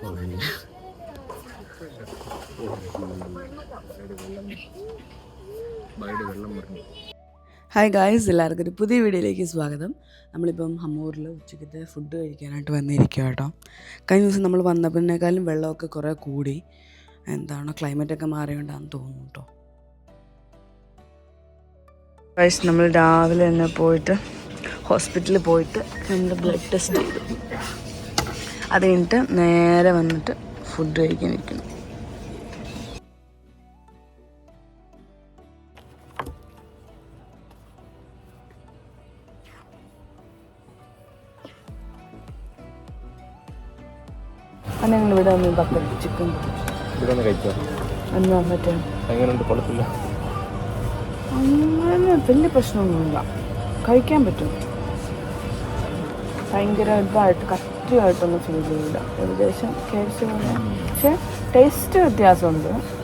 Hi guys എല്ലാവർക്കും ഒരു പുതിയ വീഡിയോയിലേക്ക് സ്വാഗതം. നമ്മളിപ്പം ഹമ്മൂറിൽ ഉച്ചയ്ക്കത്തെ ഫുഡ് കഴിക്കാനായിട്ട് വന്നിരിക്കുക കേട്ടോ. കഴിഞ്ഞ ദിവസം നമ്മൾ വന്നപ്പോഴേക്കാളും വെള്ളമൊക്കെ കുറേ കൂടി. എന്താണോ ക്ലൈമറ്റൊക്കെ മാറിയോണ്ടാന്ന് തോന്നുന്നു കേട്ടോ. ഗൈസ് നമ്മൾ രാവിലെ തന്നെ പോയിട്ട് ഹോസ്പിറ്റലിൽ പോയിട്ട് നമ്മുടെ ബ്ലഡ് ടെസ്റ്റ് ചെയ്തു. അത് കഴിഞ്ഞിട്ട് നേരെ വന്നിട്ട് ഫുഡ് കഴിക്കാൻ ഇരിക്കുന്നു. അത് ഞങ്ങൾ ഇവിടെ വന്ന് ബക്കറ്റ് ചിക്കൻ ഇവിടെ നിന്ന് കഴിച്ചോ? എന്നാ മറ്റേ? എങ്ങനെയുണ്ട്? കുഴപ്പമില്ല അങ്ങനെ വലിയ പ്രശ്നമൊന്നുമില്ല. കഴിക്കാൻ പറ്റും. ഭയങ്കര ഇതായിട്ട് ഫീൽ ചെയ്യില്ല. ഏകദേശം പോലെ. പക്ഷെ ടേസ്റ്റ് വ്യത്യാസമുണ്ട്.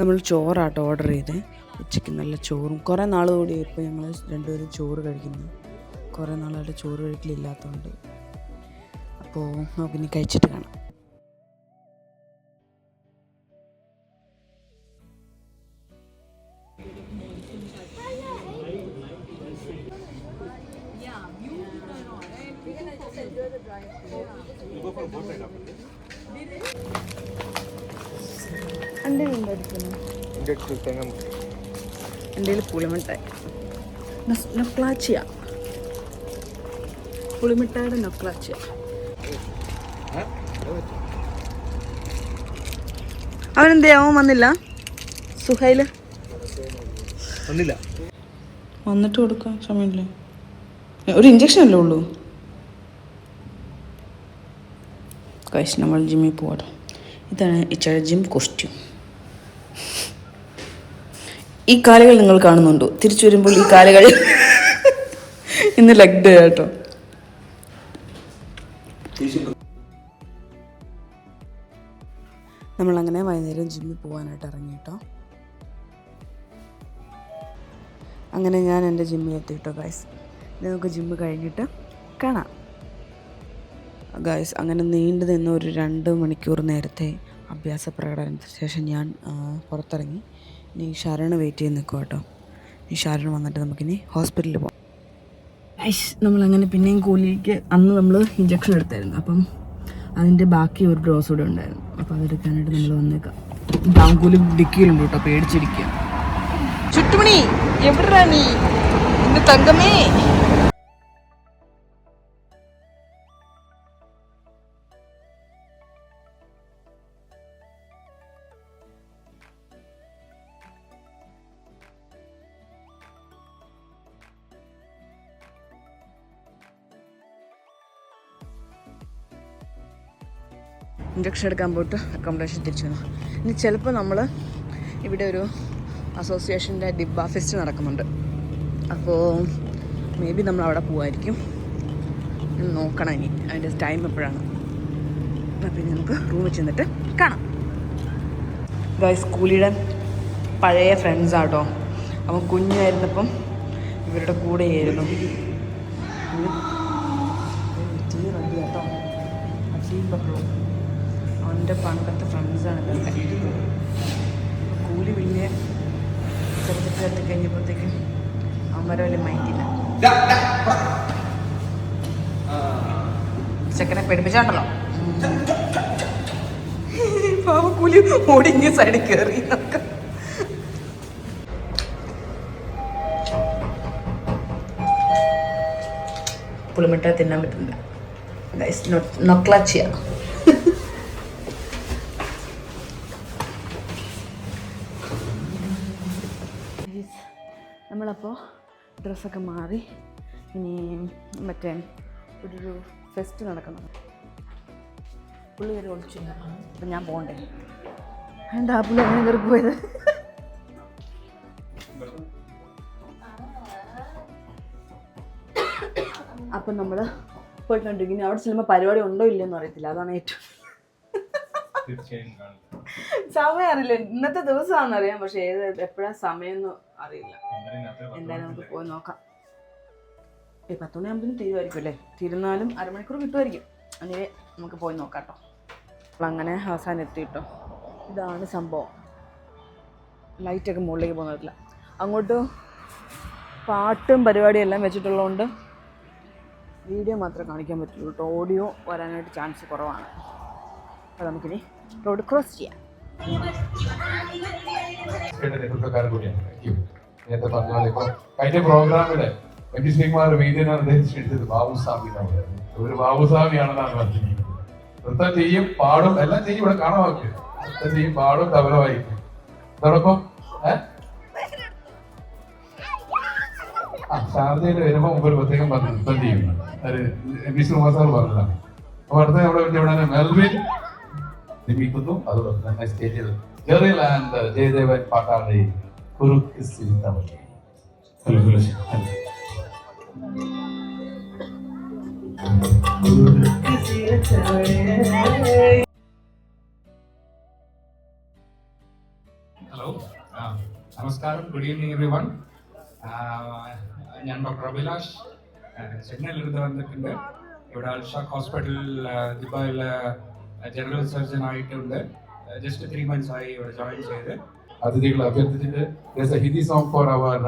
നമ്മൾ ചോറാട്ടോ ഓർഡർ ചെയ്തത് ഉച്ചയ്ക്ക് നല്ല ചോറും. കുറേ നാൾ കൂടി ഇപ്പോൾ ഞങ്ങൾ രണ്ടുപേരും ചോറ് കഴിക്കുന്നു. കുറേ നാളായിട്ട് ചോറ് കഴിക്കലില്ലാത്തതുകൊണ്ട് അപ്പോൾ നമുക്കിനി കഴിച്ചിട്ട് കാണാം. എന്റെ പുളിമിഠായി നൊക്ലാച്ചിയ. പുളിമിഠായിയുടെ നൊക്ലാച്ചിയ. അവനെന്തേ അവൻ വന്നില്ല? സുഹൈൽ? വന്നില്ല. വന്നിട്ട് കൊടുക്കാൻ സമയമില്ലേ? ഒരു ഇഞ്ചക്ഷൻ അല്ലേ ഉള്ളൂ? കഴിച്ച് നമ്മൾ ജിമ്മിൽ പോവാം ഇതാണ് ഇച്ചയുടെ ജിം കോസ്റ്റ്യൂം ഈ കാലുകൾ നിങ്ങൾ കാണുന്നുണ്ടോ? തിരിച്ചു വരുമ്പോൾ ഈ കാലുകൾ ഇന്ന് ലെഗ് ഡേ കേട്ടോ നമ്മളങ്ങനെ വൈകുന്നേരം ജിമ്മിൽ പോകാനായിട്ട് ഇറങ്ങി കേട്ടോ. അങ്ങനെ ഞാൻ എന്റെ ജിമ്മിൽ എത്തി കേട്ടോ ഗായ്സ് നമുക്ക് ജിമ്മ് കഴിഞ്ഞിട്ട് കാണാം. ഗായ്സ് അങ്ങനെ നീണ്ടു നിന്ന ഒരു രണ്ട് മണിക്കൂർ നേരത്തെ അഭ്യാസ പ്രകടനത്തിന് ശേഷം ഞാൻ പുറത്തിറങ്ങി. ഇനി ശരണ് വെയിറ്റ് ചെയ്ത് നിൽക്കുക കേട്ടോ. ഈ ശരണ് വന്നിട്ട് നമുക്കിനി ഹോസ്പിറ്റലിൽ പോകാം ഐഷ് നമ്മളങ്ങനെ പിന്നെയും കൂലിക്ക് അന്ന് നമ്മൾ ഇഞ്ചക്ഷൻ എടുത്തായിരുന്നു. അപ്പം അതിന്റെ ബാക്കി ഒരു ഡോസ് കൂടെ ഉണ്ടായിരുന്നു. അപ്പോൾ അതെടുക്കാനായിട്ട് നമ്മൾ വന്നേക്കാം. ബാങ്കൂലി ഡിക്കിയിലുണ്ട് കേട്ടോ പേടിച്ചിരിക്കുക ചുറ്റുമണി എവിടെയാണ് നീ? ഇന്ന് തങ്കമേ ഇഞ്ചക്ഷൻ എടുക്കാൻ പോയിട്ട് അക്കോമഡേഷൻ തിരിച്ചു വന്നു. ഇനി ചിലപ്പോൾ നമ്മൾ ഇവിടെ ഒരു അസോസിയേഷന്റെ ഡിബ ഫെസ്റ്റ് നടക്കുന്നുണ്ട്. അപ്പോൾ മേ ബി നമ്മൾ അവിടെ പോകുമായിരിക്കും നോക്കണം ഇനി. അതിന്റെ ടൈം എപ്പോഴാണ്? അപ്പം ഇനി നമുക്ക് റൂമിൽ ചെന്നിട്ട് കാണാം. ഗായ് സ്കൂളിയുടെ പഴയ ഫ്രണ്ട്സാട്ടോ അവൻ കുഞ്ഞായിരുന്നപ്പം ഇവരുടെ കൂടെയായിരുന്നു. റെഡി കേട്ടോ അജീബ് ബഹ്ളോ അവന്റെ പണ്ടത്തെ ഫ്രണ്ട്സാണ് ഇതൊക്കെ. കൂലി പിന്നെ ചെറുപ്പത്തിൽ എത്തിക്കഴിഞ്ഞപ്പോഴത്തേക്കും അവന്മാരെ വലിയ മൈൻഡില്ല ചെക്കനെ പേടിപ്പിച്ചാണ്ടല്ലോ. പാവ കൂലി ഓടിഞ്ഞ് സൈഡിൽ കയറി നമുക്ക് തിന്നാൻ പറ്റുന്നില്ല. നൊക്ലാച്ചിയാണ് ഡ്രസ്സൊക്കെ മാറി. ഇനി മറ്റേ ഒരു ഫെസ്റ്റ് നടക്കണം. പുള്ളി ഒരു ഒളിച്ചു അപ്പം ഞാൻ പോകണ്ടേ എന്താ പുള്ളി അങ്ങനെ കയറി പോയത്. അപ്പം നമ്മൾ പോയിട്ടുണ്ടെങ്കിൽ അവിടെ ചെല്ലുമ്പോൾ പരിപാടി ഉണ്ടോ ഇല്ലയെന്ന് അറിയത്തില്ല. അതാണ് ഏറ്റവും തീർച്ചയായും സമയം അറിയില്ല. ഇന്നത്തെ ദിവസമാണെന്ന് അറിയാം. പക്ഷെ ഏത് എപ്പോഴാ സമയം അറിയില്ല. എന്തായാലും നമുക്ക് പോയി നോക്കാം. ഈ പത്ത് മണിയാകുമ്പോൾ തീരുമായിരിക്കും അല്ലേ? തീരുന്നാലും അരമണിക്കൂർ കിട്ടുമായിരിക്കും. അങ്ങനെ നമുക്ക് പോയി നോക്കാം കേട്ടോ. അപ്പം അങ്ങനെ അവസാനം എത്തി കേട്ടോ. ഇതാണ് സംഭവം. ലൈറ്റൊക്കെ മുകളിലേക്ക് പോകുന്നില്ല അങ്ങോട്ട് പാട്ടും പരിപാടിയും എല്ലാം വെച്ചിട്ടുള്ളതുകൊണ്ട് വീഡിയോ മാത്രമേ കാണിക്കാൻ പറ്റുള്ളൂ കേട്ടോ. ഓഡിയോ വരാനായിട്ട് ചാൻസ് കുറവാണ്. അപ്പോൾ നമുക്കിനി റോഡ് ക്രോസ് ചെയ്യാം. കൂടിയാണ് നേരത്തെ പറഞ്ഞ പോലെ ഇപ്പൊ കഴിഞ്ഞ പ്രോഗ്രാമിൽ ശ്രീകുമാർ വേദിയെ നിർദ്ദേശിച്ചെടുത്തത് ബാബുസ്വാമി എന്നാണ് ഒരു ബാബുസ്വാമിയാണെന്നാണ് പറഞ്ഞിരിക്കുന്നത്. നൃത്തം ചെയ്യും പാടും എല്ലാം ചെയ്യും ഇവിടെ കാണാൻ നോക്ക് നൃത്തം ചെയ്യും പാടും തബല വായിക്കും അതോടൊപ്പം ആ വരുമ്പോൾ മുമ്പ് ഒരു പ്രത്യേകം പറഞ്ഞു നൃത്തം ചെയ്യുന്നു. അത് എം പി ശ്രീകുമാർ സാർ പറഞ്ഞതാണ്. അപ്പൊ അടുത്ത നമ്മുടെ ഇവിടെ മെൽവിൻ. നിർമ്മിക്കുന്നു അതോടൊപ്പം തന്നെ സ്റ്റേജിൽ ജെറിൽ ആൻഡ് ജയദേവൻ പാട്ടാളി കുറുക്ക് Tamil hello hello hello hello ആ, നമസ്കാരം ഗുഡ് ഈവനിങ് എവറി വൺ ഞാൻ ഡോക്ടർ അഭിലാഷ് ചെന്നൈയിൽ നിന്ന് വന്നിട്ടുണ്ട് ഇവിടെ അൽഷാഖ് ഹോസ്പിറ്റൽ ദുബായിൽ ജനറൽ സർജൻ ആയിട്ടുണ്ട് ജസ്റ്റ് ത്രീ മന്ത്സ് ആയി ഇവിടെ ജോയിൻ ചെയ്ത് അതിഥികളെ അഭ്യർത്ഥിച്ചിട്ട് Hindi song for our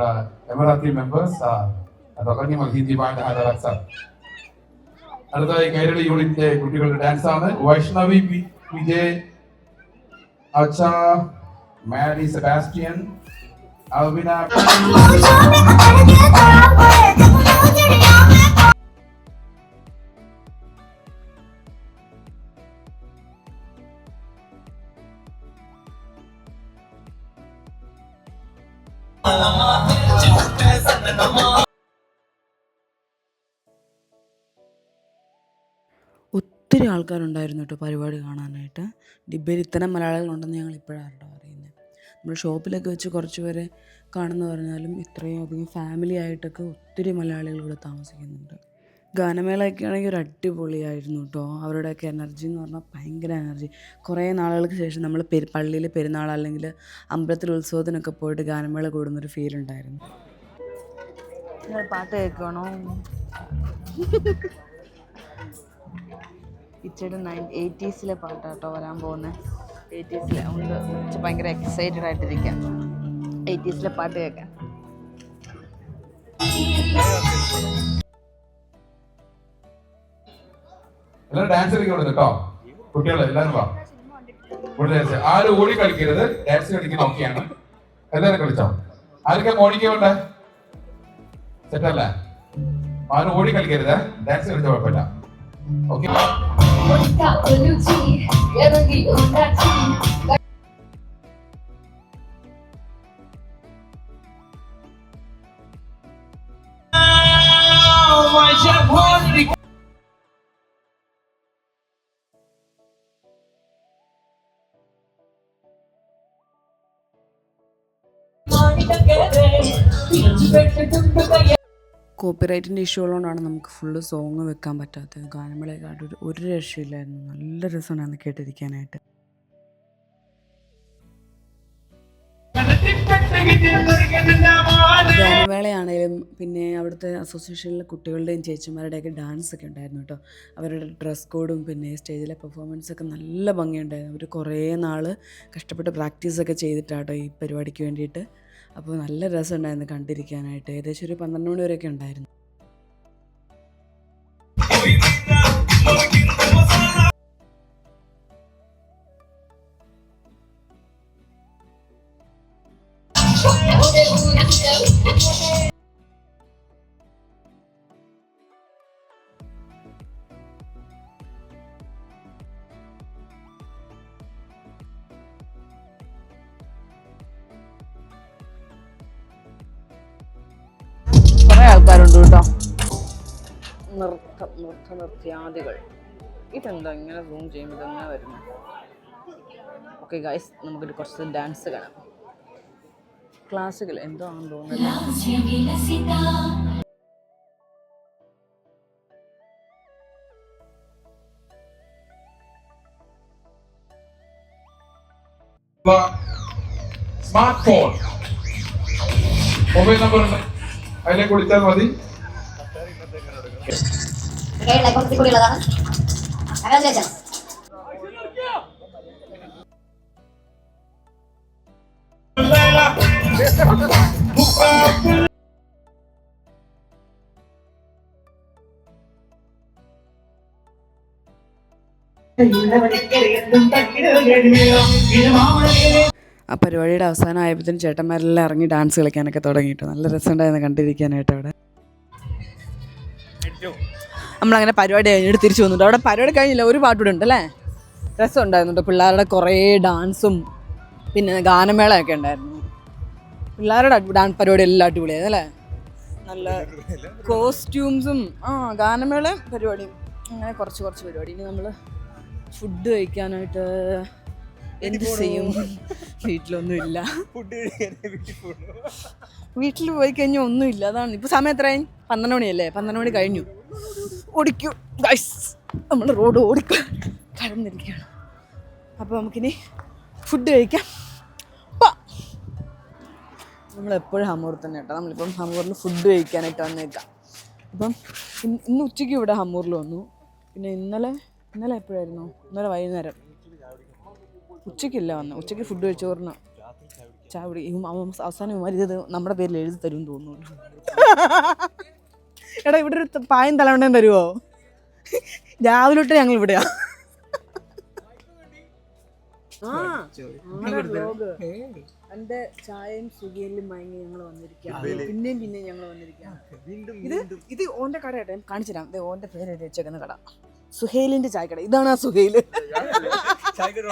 Emirati our uh, members. Uh, Hindi പാട്ട് അടുത്തതായി കൈരളി യൂണിറ്റിന്റെ കുട്ടികളുടെ ഡാൻസ് ആണ് വൈഷ്ണവി വിജയ് അച്ച മാരി സെബാസ്റ്റ്യൻ അൽവിന ഒത്തിരി ആൾക്കാരുണ്ടായിരുന്നു കേട്ടോ പരിപാടി കാണാനായിട്ട്. ഡിബയിൽ ഇത്തരം മലയാളികളുണ്ടെന്ന് ഞങ്ങൾ ഇപ്പോഴാണ് കേട്ടോ അറിയുന്നത്. നമ്മൾ ഷോപ്പിലൊക്കെ വെച്ച് കുറച്ച് പേരെ കാണുന്നു പറഞ്ഞാലും ഇത്രയും അധികം ഫാമിലി ആയിട്ടൊക്കെ ഒത്തിരി മലയാളികൾ ഇവിടെ താമസിക്കുന്നുണ്ട്. ഗാനമേളയൊക്കെ ആണെങ്കിൽ ഒരു അടിപൊളിയായിരുന്നു കേട്ടോ. അവരുടെയൊക്കെ എനർജി എന്ന് പറഞ്ഞാൽ ഭയങ്കര എനർജി കുറേ നാളുകൾക്ക് ശേഷം നമ്മൾ പെരു പള്ളിയിൽ പെരുന്നാൾ അല്ലെങ്കിൽ അമ്പലത്തിൽ ഉത്സവത്തിനൊക്കെ പോയിട്ട് ഗാനമേള കൂടുന്നൊരു ഫീൽ ഉണ്ടായിരുന്നു. പാട്ട് കേൾക്കണോ ഇച്ചയുടെ നയൻ എയ്റ്റീസിലെ പാട്ടാട്ടോ വരാൻ പോകുന്നത് എയ്റ്റീസിലെ അതുകൊണ്ട് ഭയങ്കര എക്സൈറ്റഡ് ആയിട്ടിരിക്കാം. എയ്റ്റീസിലെ പാട്ട് കേൾക്കാം. എല്ലാവരും ഡാൻസ് കളിക്കണം കേട്ടോ കുട്ടികളെ എല്ലാവരും വാ. dance. ആരും ഓടി കളിക്കരുത്. ഡാൻസ് കളിക്കുന്ന ഓക്കെയാണ് എല്ലാവരും കളിച്ചോ? ആരൊക്കെ മോണിക്ക ഉണ്ട് സെറ്റല്ലേ ആരും ഓടി കളിക്കരുത് ഡാൻസ് കളിച്ച കുഴപ്പമില്ല ഓക്കെ കോപ്പിറൈറ്റിന്റെ ഇഷ്യൂ ഉള്ളതുകൊണ്ടാണ് നമുക്ക് ഫുള്ള് സോങ് വെക്കാൻ പറ്റാത്തത്. ഗാനമേളയെക്കാട്ട് ഒരു ഒരു രക്ഷയില്ലായിരുന്നു. നല്ല രസമുണ്ടായിരുന്നു കേട്ടിരിക്കാനായിട്ട്. ഗാനമേളയാണേലും പിന്നെ അവിടുത്തെ അസോസിയേഷനിലെ കുട്ടികളുടെയും ചേച്ചിമാരുടെയൊക്കെ ഡാൻസ് ഒക്കെ ഉണ്ടായിരുന്നു കേട്ടോ. അവരുടെ ഡ്രസ് കോഡും പിന്നെ സ്റ്റേജിലെ പെർഫോമൻസ് ഒക്കെ നല്ല ഭംഗിയുണ്ടായിരുന്നു. അവർ കുറേ നാൾ കഷ്ടപ്പെട്ട് പ്രാക്ടീസൊക്കെ ചെയ്തിട്ടാട്ടോ ഈ പരിപാടിക്ക് വേണ്ടിയിട്ട്. അപ്പോൾ നല്ല രസമുണ്ടായിരുന്നു കണ്ടിരിക്കാനായിട്ട്. ഏകദേശം ഒരു പന്ത്രണ്ട് മണി വരെയൊക്കെ ഉണ്ടായിരുന്നു. കേട്ടോ നൃത്ത നൃത്ത നൃത്യാദികൾ ഇതെന്താ ഇങ്ങനെ സൂം ചെയ്യുമ്പോൾ ഇതെങ്ങനെ വരുന്നത് ഓക്കെ ഗൈസ് നമുക്കൊരു കുറച്ച് ഡാൻസ് കാണാം. ക്ലാസ്സുകൾ എന്തോ ആണെന്ന് തോന്നുന്നത് സ്മാർട്ട് ഫോൺ മൊബൈൽ നമ്പർ ഉണ്ട് അതിലേക്ക് വിളിച്ചാൽ മതി. കേരള ഉള്ളതാണ്. ആ പരിപാടിയുടെ അവസാനം ആയപ്പോഴത്തേനും ചേട്ടന്മാരെല്ലാം ഇറങ്ങി ഡാൻസ് കളിക്കാനൊക്കെ തുടങ്ങിയിട്ട്. നല്ല രസമുണ്ടായിരുന്നു കണ്ടിരിക്കാനായിട്ട് അവിടെ. നമ്മളങ്ങനെ പരിപാടി കഴിഞ്ഞിട്ട് തിരിച്ചു വന്നിട്ട്. അവിടെ പരിപാടി കഴിഞ്ഞില്ല ഒരു പാട്ടുകൂടെ ഉണ്ട് അല്ലേ രസം ഉണ്ടായിരുന്നു കേട്ടോ പിള്ളേരുടെ കുറേ ഡാൻസും പിന്നെ ഗാനമേളയൊക്കെ ഉണ്ടായിരുന്നു. പിള്ളേരുടെ ഡാൻസ് പരിപാടി എല്ലാം അടിപൊളിയായിരുന്നു അല്ലേ? നല്ല കോസ്റ്റ്യൂംസും ആ ഗാനമേള പരിപാടിയും അങ്ങനെ കുറച്ച് കുറച്ച് പരിപാടി. ഇനി നമ്മൾ ഫുഡ് കഴിക്കാനായിട്ട് എന്ത് ചെയ്യും? വീട്ടിലൊന്നും ഇല്ല വീട്ടിൽ പോയി കഴിഞ്ഞാൽ ഒന്നുമില്ല. അതാണ്. ഇപ്പൊ സമയം എത്രയായി? പന്ത്രണ്ട് മണിയല്ലേ? പന്ത്രണ്ട് മണി കഴിഞ്ഞു. ഓടിക്കൂ. ഗൈസ് നമ്മൾ റോഡ് ഓടിക്കൂ കടന്നിരിക്കുകയാണ്. അപ്പോൾ നമുക്കിനി ഫുഡ് കഴിക്കാം. നമ്മളെപ്പോഴും ഹമ്മൂർ തന്നെ കേട്ടോ. നമ്മളിപ്പം ഹമ്മൂറിൽ ഫുഡ് കഴിക്കാനായിട്ട് വന്നേക്കാം. അപ്പം ഇന്ന് ഉച്ചയ്ക്ക് ഇവിടെ ഹമ്മൂറിൽ വന്നു. പിന്നെ ഇന്നലെ ഇന്നലെ എപ്പോഴായിരുന്നു? ഇന്നലെ വൈകുന്നേരം. ഉച്ചയ്ക്കില്ല വന്നു ഉച്ചയ്ക്ക് ഫുഡ് കഴിച്ചു പറഞ്ഞ ചായ കുടി ഇവൻ അവൻ അവസാനം ഇവരിത് നമ്മുടെ പേരിൽ എഴുതി തരും തോന്നുന്നു. എടാ ഇവിടെ ഒരു പായം തലവണ്ടം തരുമോ രാവിലെ തൊട്ട് ഞങ്ങൾ ഇവിടെയാ. എന്റെ ചായയും സുഖയിലും മയങ്ങി ഞങ്ങൾ വന്നിരിക്കുകയാണ് പിന്നെയും പിന്നെയും ഞങ്ങൾ വന്നിരിക്കുകയാണ് ഇത് ഇത് ഓന്റെ കട കേട്ടോ. ഞാൻ കാണിച്ചു തരാം ദേ ഓന്റെ പേര് വെച്ചേക്കുന്ന കട. സുഹേലിന്റെ ചായക്കട. ഇതാണ് ആ സുഹേൽ ചായക്കട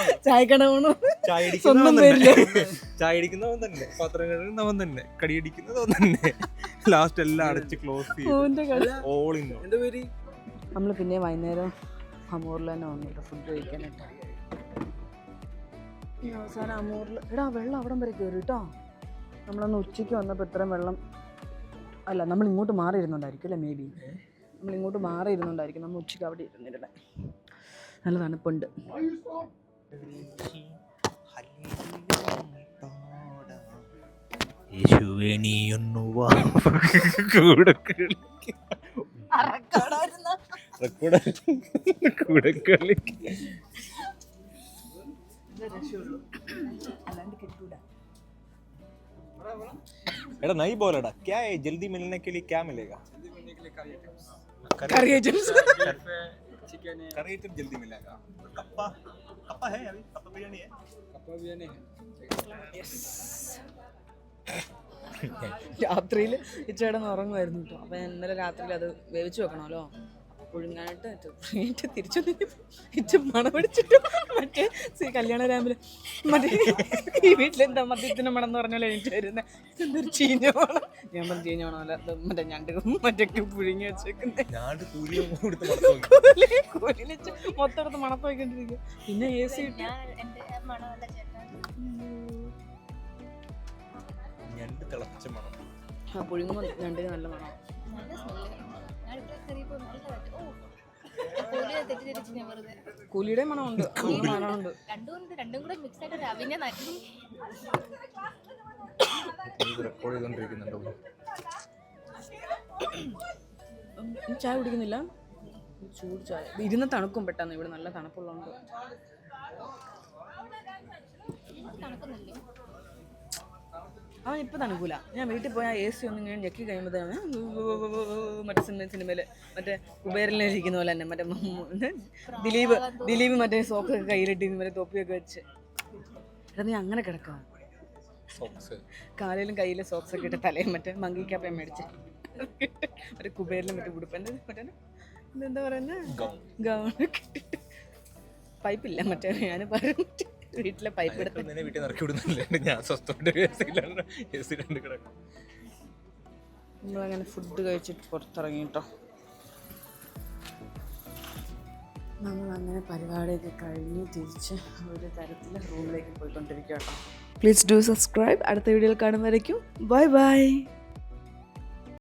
ചായ സ്വന്തം പേരിൽ തന്നെ. ചായ അടിക്കുന്നവൻ തന്നെ. പാത്രം കഴുകുന്നവൻ തന്നെ. കടിയടിക്കുന്നവൻ തന്നെ. ലാസ്റ്റ് എല്ലാം അടച്ച് ക്ലോസ് ചെയ്ത്. ഓൾ ഇൻ നമ്മൾ പിന്നെ വൈകുന്നേരം അമൂറിൽ തന്നെ വന്നിട്ട് ഫുഡ് കഴിക്കാനായിട്ട്. അവസാനം അമൂറിൽ എടാ വെള്ളം അവിടം വരെ കയറി കേട്ടോ നമ്മളന്ന് ഉച്ചയ്ക്ക് വന്നപ്പോൾ ഇത്രയും വെള്ളം അല്ല നമ്മൾ ഇങ്ങോട്ട് മാറിയിരുന്നുണ്ടായിരിക്കും അല്ലേ? മേ ബി നമ്മളിങ്ങോട്ട് മാറി ഇരുന്നുണ്ടായിരിക്കും നമ്മൾ ഉച്ചയ്ക്ക് അവിടെ ഇരുന്നിരുന്നത് നല്ല തണുപ്പുണ്ട് എടാ നൈ ബോലടാ ക്യാ ജൽദി മിലനെ കെ ലിയെ ക്യാ മിലേഗാ കറി ഐറ്റംസ്. കറി ഐറ്റം. ജൽദി മിലേഗാ കപ്പ. കപ്പ ഹേ അഭി. കപ്പ ബിരിയാണി ഹേ. കപ്പ ബിരിയാണി ഹേ. രാത്രിയിൽ ഇച്ചേടന്ന് ഉറങ്ങുമായിരുന്നു കേട്ടോ ഇന്നലെ രാത്രിയിൽ അത് വേവിച്ചു വെക്കണമല്ലോ. പുഴുങ്ങാനായിട്ട് പുഴുങ്ങിയിട്ട് തിരിച്ചു ഏറ്റവും മണമടിച്ചിട്ട് മറ്റേ കല്യാണ രാമിൽ മറ്റേ ഈ വീട്ടിലെന്താ മദ്യത്തിന് മണം എന്ന് പറഞ്ഞാൽ എനിക്ക് വരുന്നത് എന്തൊരു ചീഞ്ഞ മണം? ഞാൻ പറഞ്ഞു ചീഞ്ഞ മണമല്ല മറ്റേ ഞണ്ട് മറ്റൊക്കെ പുഴുങ്ങി വെച്ചേക്കുന്നത് മൊത്തം എടുത്ത് മണപ്പോയിക്കൊണ്ടിരിക്കും പിന്നെ എ സി ഇട്ട് ഞണ്ട് തിളച്ച മണം. ആ പുഴുങ്ങുമ്പോൾ ഞണ്ടിന് നല്ല മണം കൂലിയുടെ മണമുണ്ട്. മണമുണ്ട്. രണ്ടും കൂടെ മിക്സ് ആയിട്ട് റെക്കോർഡ് ചെയ്തോണ്ടിരിക്കുന്നുണ്ടോ? ചായ കുടിക്കുന്നില്ല? ചൂട് ചായ. ഇരുന്ന് തണുക്കും പെട്ടെന്ന്. ഇവിടെ നല്ല തണുപ്പുള്ളതുകൊണ്ട്. തണുക്കുന്നില്ലേ. അവൻ ഇപ്പം തണുക്കൂല. ഞാൻ വീട്ടിൽ പോയാൽ എ സി ഒന്നും ഇങ്ങനെ ഞെക്കി കഴിയുമ്പോഴത്തേന് മറ്റേ സിനിമ സിനിമയിൽ മറ്റേ കുബേരനിലിരിക്കുന്ന പോലെ തന്നെ മറ്റേ ദിലീപ് ദിലീപ് മറ്റേ സോക്കൊക്കെ കയ്യിലിട്ട് മറ്റേ തൊപ്പിയൊക്കെ വെച്ച്. എടാ നീ അങ്ങനെ കിടക്കാം? കാലിലും കയ്യിലെ സോക്സ് ഒക്കെ ഇട്ട് തലയും മറ്റേ മങ്കി ക്യാപ്പയും മേടിച്ച്. ഒരു കുബേരിലും മറ്റേ ഉടുപ്പന്റെ മറ്റേ എന്താ പറയുന്നത് ഗൗൺ പൈപ്പില്ല മറ്റേ ഞാൻ പറഞ്ഞു വീട്ടിലെ പൈപ്പ് എടുത്ത് നിന്നെ വീട്ടിൽ നിറക്കി വിടുന്നില്ല ഞാൻ സ്വസ്ഥമായിട്ട് എ സിയിലാണ് എ സി രണ്ട് കിടക്കും. നമ്മളങ്ങനെ ഫുഡ് കഴിച്ചിട്ട് പുറത്തിറങ്ങി കേട്ടോ. നമ്മളങ്ങനെ പരിപാടിയൊക്കെ കഴിഞ്ഞ് തിരിച്ച് ഒരു തരത്തിൽ റൂമിലേക്ക് പോയിക്കൊണ്ടിരിക്കുക കേട്ടോ പ്ലീസ് ഡു സബ്സ്ക്രൈബ് അടുത്ത വീഡിയോയിൽ കാണുന്നവരേക്കും ബൈ ബൈ